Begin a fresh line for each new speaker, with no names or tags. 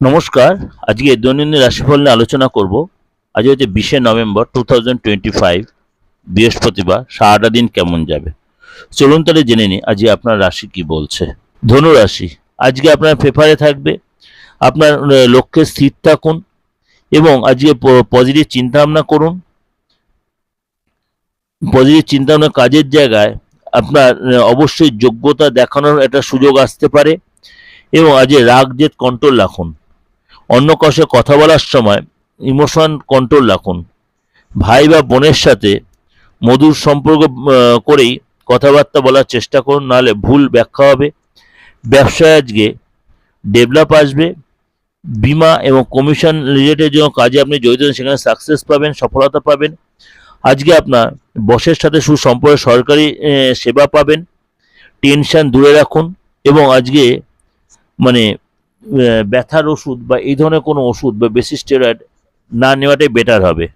নমস্কার, আজকে দৈনন্দিন রাশিফল নিয়ে আলোচনা করব। আজ হচ্ছে বিশে November two thousand twenty five বৃহস্পতিবার, সারাটা দিন কেমন যাবে? চলুন তাহলে জেনে নিই আজকে আপনার রাশি কি বলছে। ধনু রাশি আজকে আপনার পেপারে থাকবে, আপনার লক্ষ্যে স্থির থাকুন এবং আজকে পজিটিভ চিন্তা ভাবনা করুন। পজিটিভ চিন্তা ভাবনা কাজের জায়গায় আপনার অবশ্যই যোগ্যতা দেখানোর একটা সুযোগ আসতে পারে এবং আজকে রাগ জেদ কন্ট্রোল রাখুন। অন্য সাথে কথা বলার সময় ইমোশন কন্ট্রোল রাখুন। ভাই বা বোনের সাথে মধুর সম্পর্ক করেই কথাবার্তা বলার চেষ্টা করুন, নাহলে ভুল ব্যাখ্যা হবে। ব্যবসায় আজকে ডেভেলপ আসবে। বিমা এবং কমিশন রিলেটেড যে কাজে আপনি জড়িত সেখানে সাকসেস পাবেন, সফলতা পাবেন। আজকে আপনার বসের সাথে সুসম্পর্ক, সরকারি সেবা পাবেন। টেনশন দূরে রাখুন এবং আজকে মানে ব্যথার ওষুধ বা এই ধরনের কোনো ওষুধ বা বেশি স্টেরয়েড না নেওয়াটাই বেটার হবে।